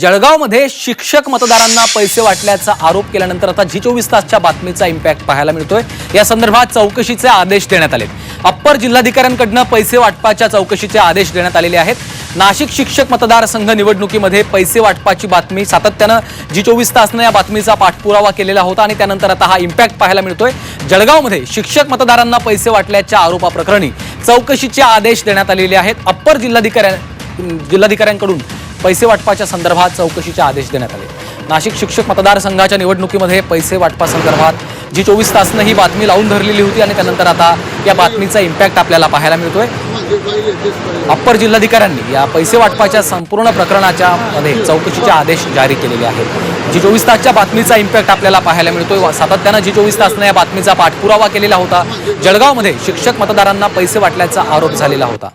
जळगावमध्ये शिक्षक मतदारांना पैसे वाटल्याचा आरोप केल्यानंतर आता जी चोवीस तासच्या बातमीचा इम्पॅक्ट पाहायला मिळतोय. या संदर्भात चौकशीचे आदेश देण्यात आले अप्पर जिल्हाधिकाऱ्यांकडनं पैसे वाटपाच्या चौकशीचे आदेश देण्यात आलेले आहेत. नाशिक शिक्षक मतदारसंघ निवडणुकीमध्ये पैसे वाटपाची बातमी सातत्यानं जी चोवीस तासनं या बातमीचा पाठपुरावा केलेला होता आणि त्यानंतर आता हा इम्पॅक्ट पाहायला मिळतोय. जळगावमध्ये शिक्षक मतदारांना पैसे वाटल्याच्या आरोपाप्रकरणी चौकशीचे आदेश देण्यात आलेले आहेत. अप्पर जिल्हाधिकाऱ्या जिल्हाधिकाऱ्यांकडून पैसे वाटपाच्या संदर्भात चौकशीचे आदेश देण्यात आले. नाशिक शिक्षक मतदारसंघाच्या निवडणुकीमध्ये पैसे वाटपासंदर्भात जी चोवीस तासनं ही बातमी लावून धरलेली होती आणि त्यानंतर आता या बातमीचा इम्पॅक्ट आपल्याला पाहायला मिळतोय. अप्पर जिल्हाधिकाऱ्यांनी या पैसे वाटपाच्या संपूर्ण प्रकरणाच्या मध्ये चौकशीचे आदेश जारी केलेले आहेत. जी चोवीस तासच्या बातमीचा इम्पॅक्ट आपल्याला पाहायला मिळतोय. सातत्यानं जी चोवीस तासनं या बातमीचा पाठपुरावा केलेला होता. जळगावमध्ये शिक्षक मतदारांना पैसे वाटल्याचा आरोप झालेला होता.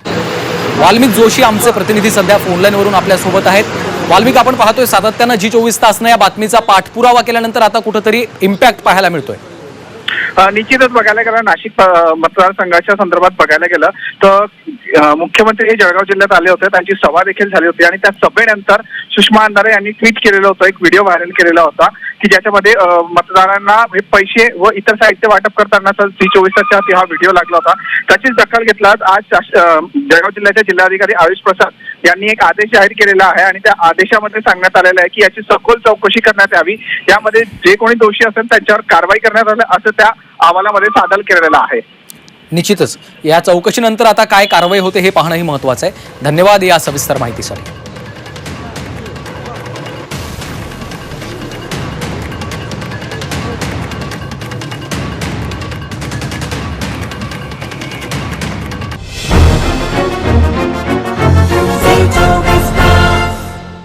वाल्मिक जोशी आमचे प्रतिनिधी सध्या फोनलाईनवरून आपल्यासोबत आहेत. वाल्मिक आपण पाहतोय सातत्यानं जी चोवीस तासनं या बातमीचा पाठपुरावा केल्यानंतर आता कुठंतरी इम्पॅक्ट पाहायला मिळतोय. निश्चितच बघायला गेलं नाशिक मतदारसंघाच्या संदर्भात बघायला गेलं तर मुख्यमंत्री हे जळगाव जिल्ह्यात आले होते त्यांची सभा देखील झाली होती आणि त्या सभेनंतर सुषमा अंधारे यांनी ट्विट केलेलं होतं एक व्हिडिओ व्हायरल केलेला होता की ज्याच्यामध्ये मतदारांना हे पैसे व इतर साहित्य वाटप करताना सी चोवीस तासच्या हा व्हिडिओ लागला होता. त्याचीच दखल घेतलात आज जळगाव जिल्ह्याच्या जिल्हाधिकारी आयुष प्रसाद यांनी एक आदेश जाहीर केलेला आहे आणि त्या आदेशामध्ये सांगण्यात आलेलं आहे की याची सखोल चौकशी करण्यात यावी. यामध्ये जे कोणी दोषी असेल त्यांच्यावर कारवाई करण्यात आलं असं त्या अहवालामध्ये सादर केलेलं आहे. निश्चितच. या चौकशीनंतर आता काय कारवाई होते हे पाहणंही महत्वाचं आहे. धन्यवाद या सविस्तर माहितीसाठी.